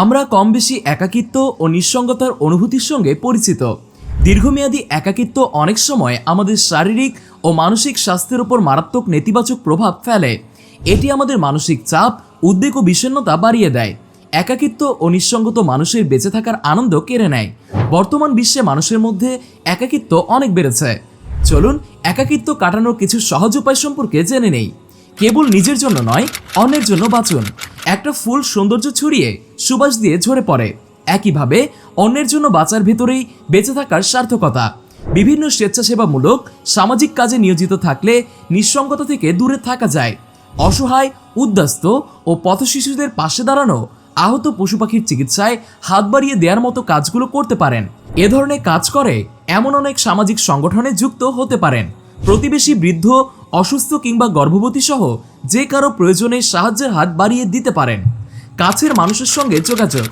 আমরা কম বেশি একাকিত্ব ও নিঃসঙ্গতার অনুভূতির সঙ্গে পরিচিত। দীর্ঘমেয়াদী একাকিত্ব অনেক সময় আমাদের শারীরিক ও মানসিক স্বাস্থ্যের উপর মারাত্মক নেতিবাচক প্রভাব ফেলে। এটি আমাদের মানসিক চাপ, উদ্বেগ ও বিষণ্ণতা বাড়িয়ে দেয়। একাকিত্ব ও নিঃসঙ্গত মানুষের বেঁচে থাকার আনন্দ কেড়ে নেয়। বর্তমান বিশ্বে মানুষের মধ্যে একাকিত্ব অনেক বেড়েছে। চলুন, একাকিত্ব কাটানোর কিছু সহজ উপায় সম্পর্কে জেনে নেই। কেবল নিজের জন্য নয়, অন্যের জন্য বাঁচুন। একটা ফুল সৌন্দর্য ছড়িয়ে সুবাস দিয়ে ঝরে পড়ে। একইভাবে, অন্যের জন্য বাঁচার ভেতরেই বেঁচে থাকার সার্থকতা। বিভিন্ন স্বেচ্ছাসেবামূলক, সামাজিক কাজে নিয়োজিত থাকলে নিঃসঙ্গতা থেকে দূরে থাকা যায়। অসহায়, উদ্বাস্ত ও পথশিশুদের পাশে দাঁড়ানো আহত পশু পাখির চিকিৎসায় হাত বাড়িয়ে দেওয়ার মতো কাজগুলো করতে পারেন। এ ধরনের কাজ করে এমন অনেক সামাজিক সংগঠনে যুক্ত হতে পারেন। প্রতিবেশী বৃদ্ধ, অসুস্থ কিংবা গর্ভবতী সহ যে কারও প্রয়োজনে সাহায্যের হাত বাড়িয়ে দিতে পারেন। কাছের মানুষের সঙ্গে যোগাযোগ।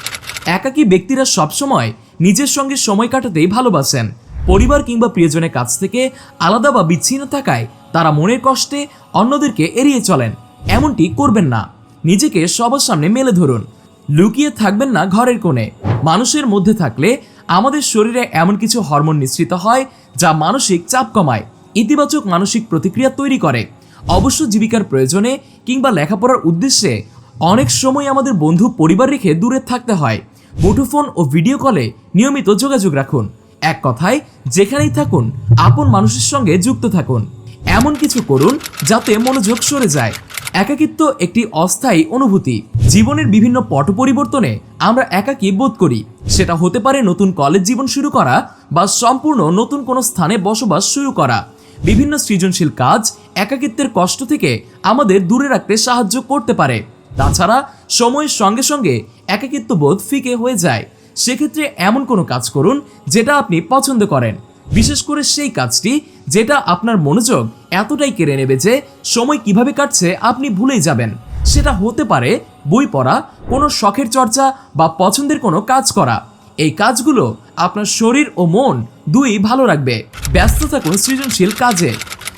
একাকী ব্যক্তিরা সবসময় নিজের সঙ্গে সময় কাটাতেই ভালোবাসেন। পরিবার কিংবা প্রিয়জনের কাছ থেকে আলাদা বা বিচ্ছিন্ন থাকায় তারা মনের কষ্টে অন্যদেরকে এড়িয়ে চলেন। এমনটি করবেন না। নিজেকে সবার সামনে মেলে ধরুন। লুকিয়ে থাকবেন না ঘরের কোণে। মানুষের মধ্যে থাকলে আমাদের শরীরে এমন কিছু হরমোন নিঃসৃত হয় যা মানসিক চাপ কমায়। ইতিবাচক মানসিক প্রতিক্রিয়া তৈরি করে। অবশ্য জীবিকার প্রয়োজনে কিংবা লেখাপড়ার উদ্দেশ্যে অনেক সময় আমাদের বন্ধু পরিবার রেখে দূরে থাকতে হয়। মুঠোফোন ও ভিডিও কলে নিয়মিত যোগাযোগ রাখুন। এক কথায়, যেখানেই থাকুন, আপন মানুষের সঙ্গে যুক্ত থাকুন। এমন কিছু করুন যাতে মনোযোগ সরে যায়। একাকিত্ব একটি অস্থায়ী অনুভূতি। জীবনের বিভিন্ন পট পরিবর্তনে আমরা একাকী বোধ করি। সেটা হতে পারে নতুন কলেজ জীবন শুরু করা বা সম্পূর্ণ নতুন কোনো স্থানে বসবাস শুরু করা। বিভিন্ন সৃজনশীল কাজ একাকিত্বের কষ্ট থেকে আমাদের দূরে রাখতে সাহায্য করতে পারে। তাছাড়া সময়ের সঙ্গে সঙ্গে একাকিত্ব বোধ ফিকে হয়ে যায়। সেক্ষেত্রে এমন কোনো কাজ করুন যেটা আপনি পছন্দ করেন। বিশেষ করে সেই কাজটি যেটা আপনার মনোযোগ এতটাই কেড়ে নেবে যে সময় কীভাবে কাটছে আপনি ভুলেই যাবেন। সেটা হতে পারে বই পড়া, কোনো শখের চর্চা বা পছন্দের কোনো কাজ করা। এই কাজগুলো আপনার শরীর ও মন দুই ভালো রাখবে। ব্যস্ত থাকুন সৃজনশীল কাজে।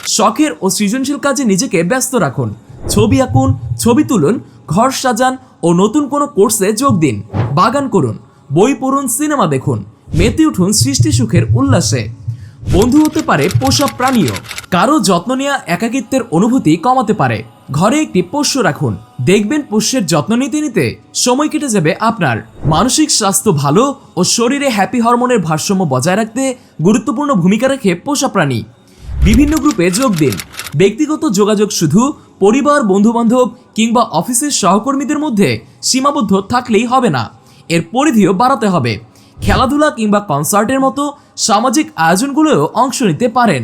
শখের ও সৃজনশীল কাজে নিজেকে ব্যস্ত রাখুন। ছবি আঁকুন, ছবি তুলুন, ঘর সাজান ও নতুন কোনো কোর্সে যোগ দিন। বাগান করুন, বই পড়ুন, সিনেমা দেখুন। মেতে উঠুন সৃষ্টি সুখের উল্লাসে। বন্ধু হতে পারে পোষা প্রাণীও। কারও যত্ন নেওয়া একাকিত্বের অনুভূতি কমাতে পারে। ঘরে একটি পোষ্য রাখুন। দেখবেন পোষ্যের যত্ন নিতে নিতে সময় কেটে যাবে আপনার। মানসিক স্বাস্থ্য ভালো ও শরীরে হ্যাপি হরমোনের ভারসাম্য বজায় রাখতে গুরুত্বপূর্ণ ভূমিকা রাখে পোষা প্রাণী। বিভিন্ন গ্রুপে যোগ দিন। ব্যক্তিগত যোগাযোগ শুধু পরিবার, বন্ধুবান্ধব কিংবা অফিসের সহকর্মীদের মধ্যে সীমাবদ্ধ থাকলেই হবে না। এর পরিধিও বাড়াতে হবে। খেলাধুলা কিংবা কনসার্টের মতো সামাজিক আয়োজনগুলোও অংশ নিতে পারেন।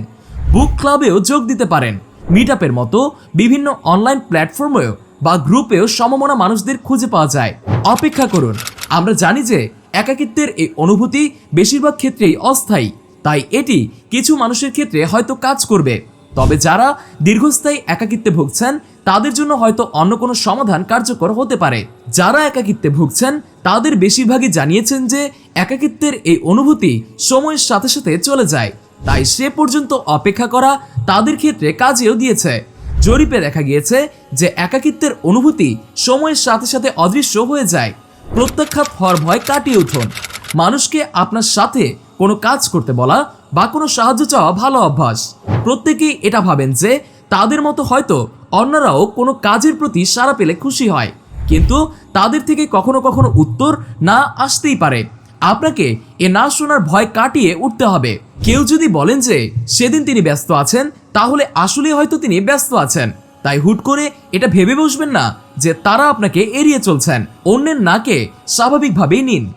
বুক ক্লাবেও যোগ দিতে পারেন। মিট মতো বিভিন্ন অনলাইন প্ল্যাটফর্মেও বা গ্রুপেও সমমনা মানুষদের খুঁজে পাওয়া যায়। অপেক্ষা করুন, আমরা জানি যে একাকিত্বের এই অনুভূতি বেশিরভাগ ক্ষেত্রেই অস্থায়ী, তাই এটি কিছু মানুষের ক্ষেত্রে হয়তো কাজ করবে। তবে যারা দীর্ঘস্থায়ী একাকিত্বে ভুগছেন, তাদের জন্য হয়তো অন্য কোনো সমাধান কার্যকর হতে পারে। যারা একাকিত্বে ভুগছেন, তাদের বেশিরভাগই জানিয়েছেন যে একাকিত্বের এই অনুভূতি সময়ের সাথে সাথে চলে যায়। তাই সে পর্যন্ত অপেক্ষা করা তাদের ক্ষেত্রে কাজেও দিয়েছে। জরিপে দেখা গিয়েছে যে একাকিত্বের অনুভূতি সময়ের সাথে সাথে অদৃশ্য হয়ে যায়। প্রত্যাখ্যাত হওয়ার ভয় কাটিয়ে উঠুন। মানুষকে আপনার সাথে কোনো কাজ করতে বলা বা কোনো সাহায্য চাওয়া ভালো অভ্যাস। প্রত্যেকেই এটা ভাবেন যে তাদের মতো হয়তো অন্যরাও কোনো কাজের প্রতি সাড়া পেলে খুশি হয়। কিন্তু তাদের থেকে কখনো কখনো উত্তর না আসতেই পারে। আপনাকে এ না শোনার ভয় কাটিয়ে উঠতে হবে। কেউ যদি বলেন যে সেদিন তিনি ব্যস্ত আছেন, তাহলে আসলে হয়তো তিনি ব্যস্ত আছেন। তাই হুট করে এটা ভেবে বসবেন না যে তারা আপনাকে এড়িয়ে চলছেন। অন্যের নাকে স্বাভাবিকভাবেই নিন।